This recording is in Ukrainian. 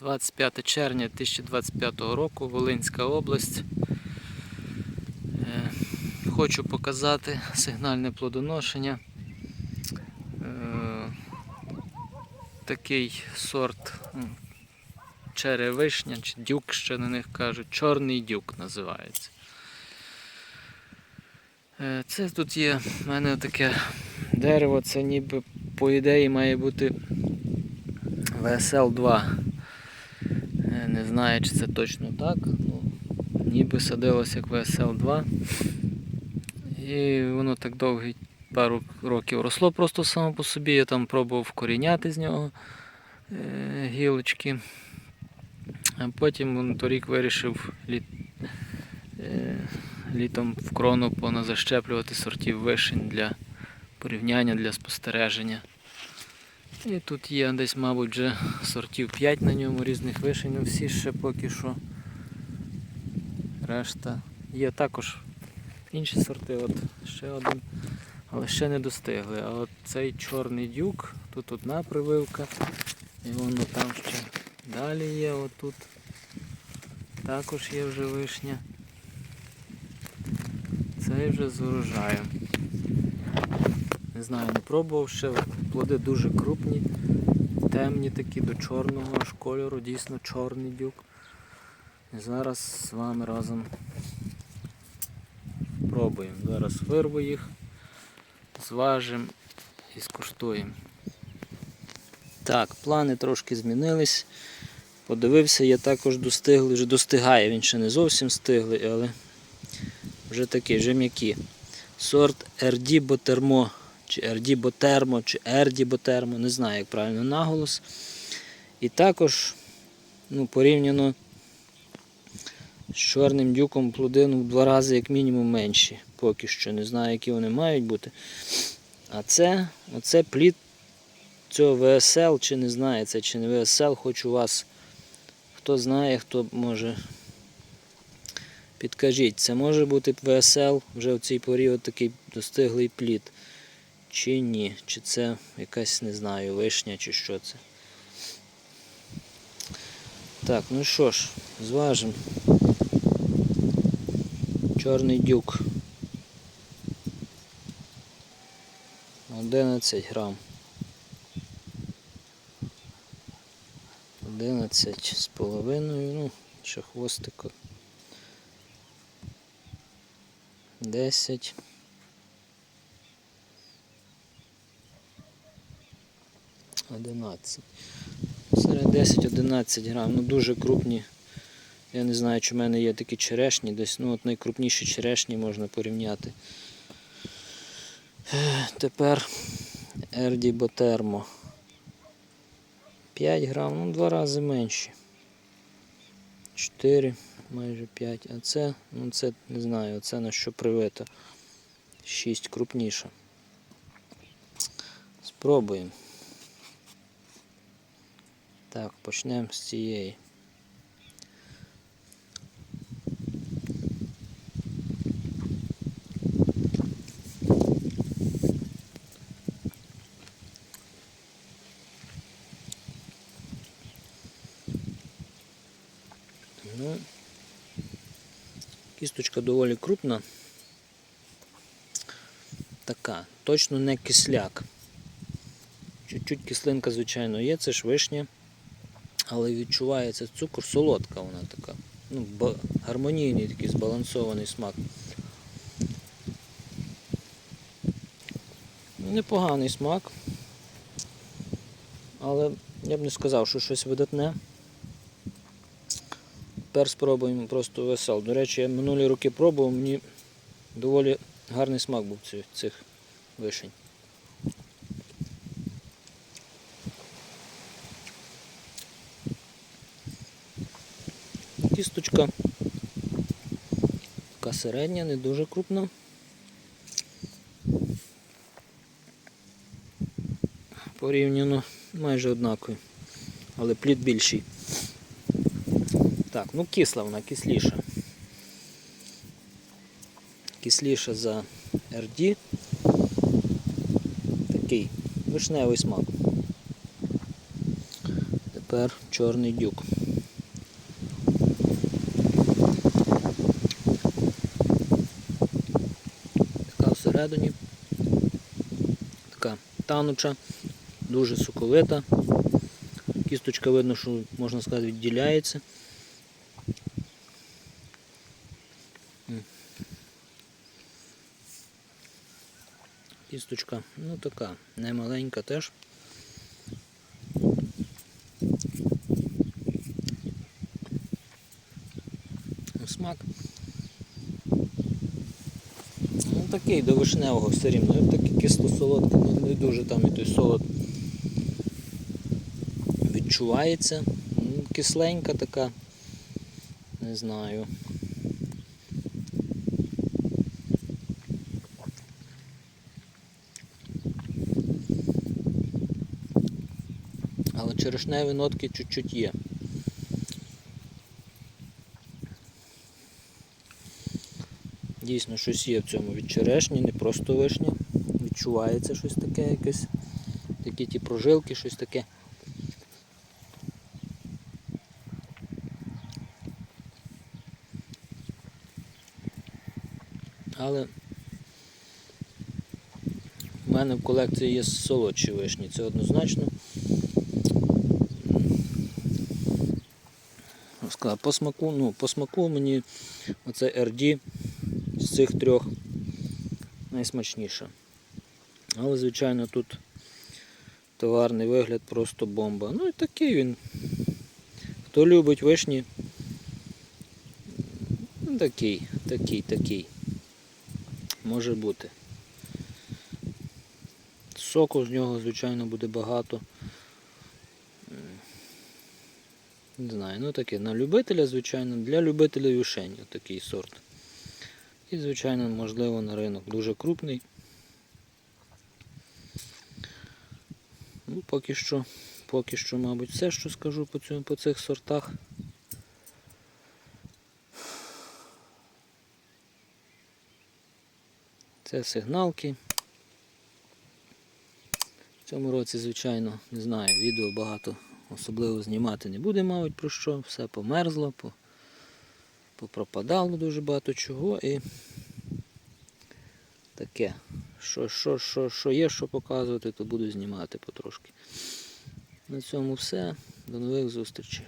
25 червня 2025 року, Волинська область. Е, Хочу показати сигнальне плодоношення. Е, Такий сорт черевишня чи дюк, ще на них кажуть. Чорний дюк називається. Е, Це тут є в мене таке дерево, це ніби по ідеї має бути VSL2. Не знаю, чи це точно так. Ну, ніби садилося як VSL2. І воно так довгий пару років росло просто само по собі. Я там пробував вкоріняти з нього е, гілочки. А потім вон торік вирішив літ, е, літом в крону поназащеплювати сортів вишень для порівняння, для спостереження. І тут є десь, мабуть, вже сортів 5 на ньому різних вишень, всі ще поки що. Решта. Є також інші сорти, от ще один, але ще не достигли. А от цей чорний дюк, тут одна прививка, і воно там ще далі є, отут. Також є вже вишня. Цей вже з урожаєм. Не знаю, не пробував ще. Плоди дуже крупні, темні такі до чорного аж кольору, дійсно чорний дюк. І зараз з вами разом пробуємо. Зараз вирву їх, зважимо і скуштуємо. Так, плани трошки змінились. Подивився, я також достиглий, вже достигає, він ще не зовсім стиглий, але вже такий, вже м'який. Сорт RD Ботермо, чи RD Ботермо, чи RD Ботермо, не знаю, як правильно наголос. І також ну, порівняно з чорним дюком плоди ну, в два рази як мінімум менші. Поки що не знаю, які вони мають бути. А це, оце плід цього ВСЛ, чи не знає це, чи не ВСЛ, хочу вас, хто знає, хто може. Підкажіть, це може бути ВСЛ вже в цей період такий достиглий плід? Чи ні? Чи це якась, не знаю, вишня чи що це? Так, ну що ж, зважимо. Чорний дюк. 11 грам. 11 з половиною, ну, ще хвостик. 10. Одинадцять. Серед 10-11 грам. Ну дуже крупні. Я не знаю, чи в мене є такі черешні десь. Ну от найкрупніші черешні можна порівняти. Тепер Ерді Ботермо. 5 грам, ну два рази менші. 4, майже 5. А це, ну це не знаю, це на що привито. 6 крупніша. Спробуємо. Так, почнемо з цієї. Ну, кісточка доволі крупна. Така, точно не кисляк. Чуть-чуть кислинка, звичайно, є, це ж вишня, але відчувається цукор, солодка вона така. Ну, гармонійний такий збалансований смак. Непоганий смак. Але я б не сказав, що щось видатне. Тепер спробуємо просто весел. До речі, я минулі роки пробував, мені доволі гарний смак був цих, вишень. Кісточка така середня, не дуже крупна. Порівняно майже однакові, але плід більший. Так, ну кисла вона, кисліша. Кисліша за RD. Такий вишневий смак. тепер чорний дюк. Така всередині. Така тануча, дуже соковита. Кісточка видно, що можна сказати відділяється. Кісточка, ну така, не маленька теж. Смак. Ну такий до вишневого все рівно. Такий кисло-солодкий, ну, не дуже там і той солод відчувається. Ну, Кисленька така. Не знаю. Але черешневі нотки чуть-чуть є. Дійсно, щось є в цьому від черешні, не просто вишня. Відчувається щось таке якесь. Такі ті прожилки, щось таке. Але в мене в колекції є солодші вишні, це однозначно. По смаку, ну, по смаку мені оце RD з цих трьох найсмачніше. Але, звичайно, тут товарний вигляд просто бомба. Ну і такий він. Хто любить вишні, ну, такий, такий, такий. Може бути. Соку з нього, звичайно, буде багато. Не знаю, ну таке, на любителя, звичайно, для любителя вишень такий сорт. І, звичайно, можливо, на ринок дуже крупний. Ну, поки що, поки що, мабуть, все, що скажу по, цьому, по цих сортах. Це сигналки. В цьому році, звичайно, не знаю, відео багато особливо знімати не буде, мабуть, про що. Все померзло, по- попропадало дуже багато чого і таке. Що, що, що, що є, що показувати, то буду знімати потрошки. На цьому все. До нових зустрічей.